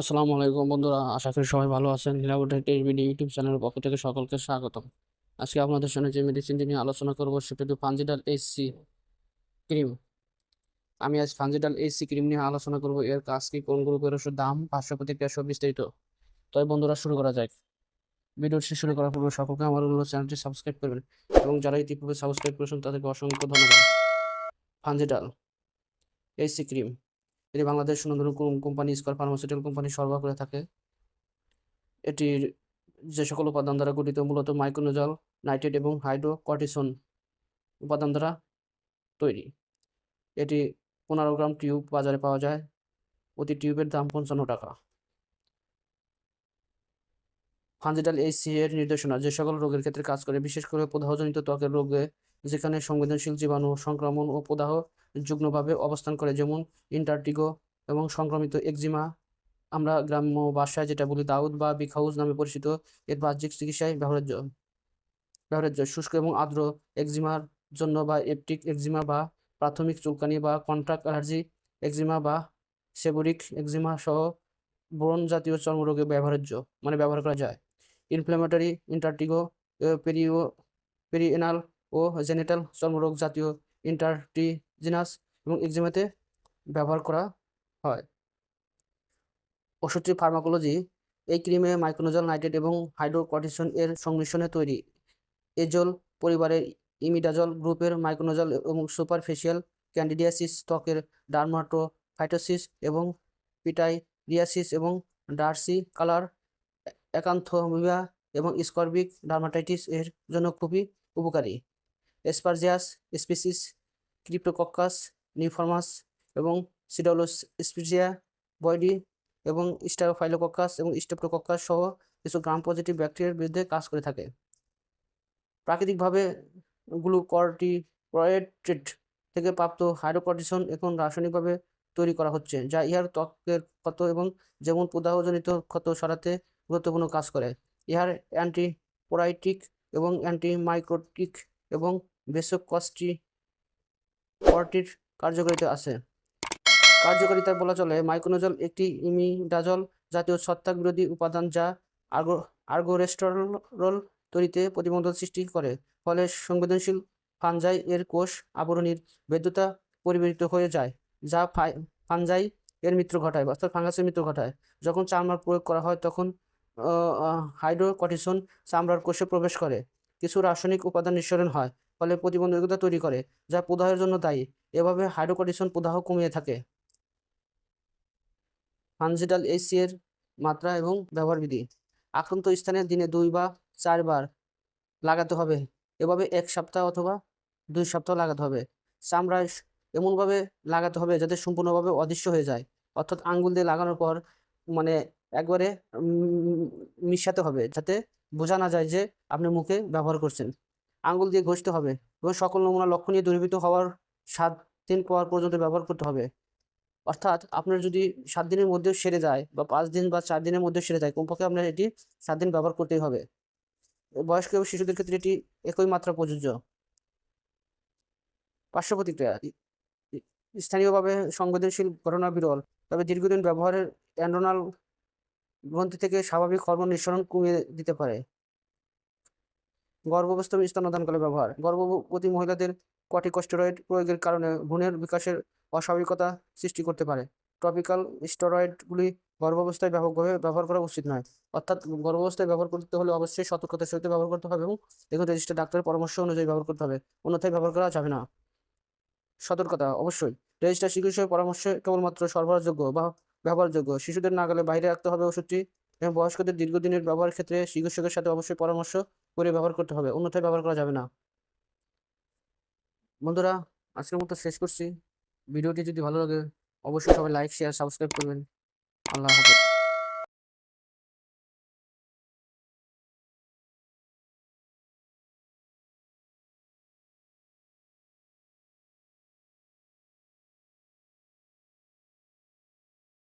আসসালামু আলাইকুম বন্ধুরা, আশা করি সবাই ভালো আছেন। নীলাবটেক টেলিভিডি ইউটিউব চ্যানেলের পক্ষ থেকে সকলকে স্বাগতম। আজকে আপনাদের সামনে যে মেডিসিনটি নিয়ে আলোচনা করব, সেটা হলো ফানজিডাল এইচসি ক্রিম আমি আজ ফানজিডাল এইচসি ক্রিম নিয়ে আলোচনা করব। এর কাজ কি, কোন গ্রুপের ওষুধ দাম পাঁচশো প্রতিক্রিয়া সব বিস্তারিত। তবে বন্ধুরা, শুরু করা যাক। ভিডিওটি শুরু করার পূর্বে সকলকে আমার অনুরোধ, চ্যানেলটি সাবস্ক্রাইব করবেন এবং যারা ইতিপূর্বে সাবস্ক্রাইব করেছেন তাদেরকে অসংখ্য ধন্যবাদ। ফানজিডাল এইচসি ক্রিম এটি বাংলাদেশ সুন্দর কোম্পানি স্কোয়ার ফার্মাসিউটিক্যাল কোম্পানি সরবরাহ করে থাকে, এটির যে সকল উপাদান দ্বারা গঠিত মূলত মাইক্রোনোজাল নাইট্রেট এবং হাইড্রোকর্টিসন উপাদান দ্বারা তৈরি। এটি পনেরো গ্রাম টিউব বাজারে পাওয়া যায়। প্রতি টিউবের দাম পঞ্চান্ন টাকা। ফানজিটাল এইচসি এর নির্দেশনা, যে সকল রোগের ক্ষেত্রে কাজ করে, বিশেষ করে প্রদাহজনিত ত্বকের রোগে, যেখানে সংবেদনশীল জীবাণু সংক্রমণ ও প্রদাহ যুগ্মভাবে অবস্থান করে, যেমন ইন্টারটিগো এবং সংক্রমিত একজিমা। আমরা গ্রাম্য ভাষায় যেটা বলি, দাউদ বা বিখাউজ নামে পরিচিত, এর বাহ্যিক চিকিৎসায় ব্যবহার্য ব্যবহার্য। শুষ্ক এবং আর্দ্র একজিমার জন্য বা এপটিক একজিমা বা প্রাথমিক চুলকানি বা কন্ট্রাক্ট অ্যালার্জি একজিমা বা সেবোরিক একজিমা সহ ব্রণ জাতীয় চর্মরোগে ব্যবহার্য মানে ব্যবহার করা যায়। ইনফ্ল্যামেটরি ইন্টারটিগো পেরিও পেরিএনাল ও জেনেটাল চর্মরোগ জাতীয় ইন্টারটিজিনাস এবং এক্সিমাতে ব্যবহার করা হয়। ওষুধটির ফার্মাকোলজি এই ক্রিমে মাইক্রোনোজল নাইট্রেট এবং হাইড্রোকর্টিসন এর সংমিশ্রণে তৈরি। এজল পরিবারের ইমিডাজল গ্রুপের মাইক্রোনোজল এবং সুপারফেশিয়াল ক্যান্ডিডিয়াসিস ত্বকের ডার্মাটোফাইটোসিস এবং পিটাইরিয়াসিস এবং ডার্সি কালার একান্থোমিয়া এবং স্করবিক ডার্মাটাইটিস এর জন্য খুবই উপকারী। এসপারজিয়াস স্পিসিস ক্রিপ্টোকক্কাস নিউফর্মাস এবং সিডাউলোস স্পিজিয়া বয়ডি এবং স্টাফাইলোকক্কাস এবং স্টেপ্টোকক্কাস সহ কিছু গ্রাম পজিটিভ ব্যাকটেরিয়ার বিরুদ্ধে কাজ করে থাকে। প্রাকৃতিকভাবে গ্লুকর্টিকয়েড থেকে প্রাপ্ত হাইড্রোকর্টিসন এখন রাসায়নিকভাবে তৈরি করা হচ্ছে, যা ইহার ত্বকের ক্ষত এবং যেমন প্রদাহজনিত ক্ষত সরাতে গুরুত্বপূর্ণ কাজ করে। ইহার অ্যান্টিপোরাইটিক এবং অ্যান্টিমাইক্রোটিক এবং বেসোকস্টি কর্টির কার্যকারিতা আছে। কার্যকারিতা বলা চলে মাইক্রোনোজল একটি ইমিডাজল জাতীয় ছত্রাক বিরোধী উপাদান যা আর্গো, আর্গোরেস্টরল তৈরিতে প্রতিবন্ধক সৃষ্টি করে। ফলে সংবেদনশীল ফানজাই এর কোষ আবরণীর বৈধতা পরিবর্তিত হয়ে যায়, যা ফানজাই এর মৃত্যু ঘটায় অর্থাৎ ফাঙ্গাসের মৃত্যু ঘটায়। যখন চামড়ার প্রয়োগ করা হয়, তখন হাইড্রোকর্টিসন চামড়ার কোষে প্রবেশ করে। কিছু রাসায়নিক উপাদান নিঃসরণ হয়, ফলে প্রতিবন্ধকতা তৈরি করে, যা প্রদাহের জন্য দায়ী। এভাবে হাইড্রোকর্টিসন প্রদাহ কমিয়ে থাকে। ফানজিটাল এসি এর মাত্রা এবং ব্যবহার বিধি। আক্রান্ত স্থানে দিনে দুই বা চারবার লাগাতে হবে। এভাবে এক সপ্তাহ অথবা দুই সপ্তাহ লাগাতে হবে। চামড়ায় এমনভাবে লাগাতে হবে যাতে সম্পূর্ণভাবে অদৃশ্য হয়ে যায়। অর্থাৎ আঙ্গুল দিয়ে লাগানোর পর মানে একবারে মিশাতে হবে যাতে বোঝা না যায় যে আপনি মুখে ব্যবহার করছেন। আঙ্গুল দিয়ে ঘষতে হবে এবং সকল নমুনা লক্ষ্য নিয়ে দূরীভূত হওয়ার সাত দিন পর পর্যন্ত ব্যবহার করতে হবে। অর্থাৎ আপনার যদি সাত দিনের মধ্যেও সেরে যায় বা পাঁচ দিন বা চার দিনের মধ্যে সেরে যায়, কমপক্ষে আপনার এটি সাত দিন ব্যবহার করতেই হবে। বয়স্ক এবং শিশুদের ক্ষেত্রে এটি একই মাত্রা প্রযোজ্য। পার্শ্ব প্রতিক্রিয়া স্থানীয়ভাবে সংবেদনশীল ঘটনা বিরল, তবে দীর্ঘদিন ব্যবহারের অ্যান্ডোনাল গ্রন্থি থেকে স্বাভাবিক হরমোন নিঃসরণ কমিয়ে দিতে পারে। গর্ভাবস্থা স্তনদানকালে ব্যবহার। গর্ভবতী মহিলাদের কর্টিকস্টেরয়েড প্রয়োগের কারণে ভ্রূণের বিকাশের অস্বাভাবিকতা সৃষ্টি করতে পারে। ট্রপিক্যাল স্টেরয়েডগুলি গর্ভাবস্থায় ব্যাপকভাবে ব্যবহার করা উচিত নয়। অর্থাৎ গর্ভাবস্থায় ব্যবহার করতে হলে অবশ্যই সতর্কতার সহিত ব্যবহার করতে হবে এবং দেখুন রেজিস্টার ডাক্তারের পরামর্শ অনুযায়ী ব্যবহার করতে হবে। অন্যথায় ব্যবহার করা যাবে না। সতর্কতা, অবশ্যই। রেজিস্টার চিকিৎসকের পরামর্শ কেবলমাত্র সরবরাহযোগ্য বা ব্যবহারযোগ্য। শিশুদের নাগালে বাইরে রাখতে হবে ওষুধটি এবং বয়স্কদের দীর্ঘদিনের ব্যবহার ক্ষেত্রে চিকিৎসকের সাথে অবশ্যই পরামর্শ করে ব্যবহার করতে হবে। অন্যথায় ব্যবহার করা যাবে না। বন্ধুরা, আজকের মতো শেষ করছি। ভিডিওটি যদি ভালো লাগে, অবশ্যই সবাই লাইক শেয়ার সাবস্ক্রাইব করবেন। আল্লাহ হাফেজ।